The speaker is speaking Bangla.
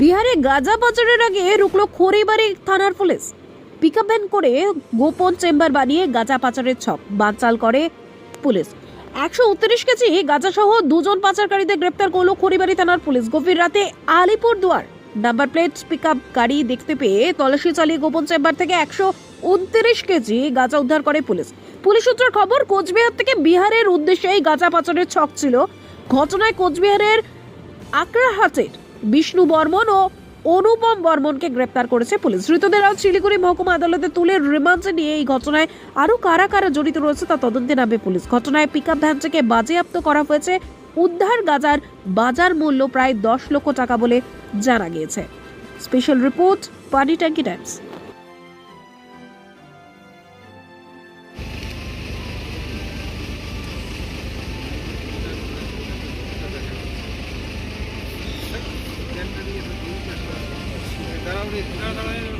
বিহারে গাঁজা পাচারের আগে রুকলো খড়িবাড়ি থানার পুলিশ। পিক আপ ভ্যান করে গোপন চেম্বার বানিয়ে গাঁজা পাচারের ছক বানচাল করে পুলিশ। একশো উনত্রিশ কেজি গাঁজা সহ দুজন পাচারকারীদের গ্রেপ্তার করল খড়িবাড়ি থানার পুলিশ। গভীর রাতে আলিপুর দুয়ার নাম্বার প্লেট পিক আপ গাড়ি দেখতে পেয়ে তল্লাশি চালিয়ে গোপন চেম্বার থেকে একশো উনত্রিশ কেজি গাঁজা উদ্ধার করে পুলিশ। পুলিশ সূত্রের খবর, কোচবিহার থেকে বিহারের উদ্দেশ্যে এই গাঁজা পাচারের ছক ছিল। ঘটনায় কোচবিহারের আকরাহাটের বিষ্ণু বর্মন ও অনুপম বর্মনকে গ্রেপ্তার করেছে পুলিশ। ধৃতদের আজ শিলিগুড়ি মহকুমা আদালতে তুলে রিমান্ডে নিয়ে এই ঘটনায় আরও কারা কারা জড়িত রয়েছে তা তদন্তে নামে পুলিশ। ঘটনায় পিক আপ ভ্যান থেকে বাজেয়াপ্ত করা হয়েছে। উদ্ধার গাজার বাজার মূল্য প্রায় দশ লক্ষ টাকা বলে জানা গিয়েছে। স্পেশাল রিপোর্ট পানি ট্যাঙ্কি টাইমস ただいま。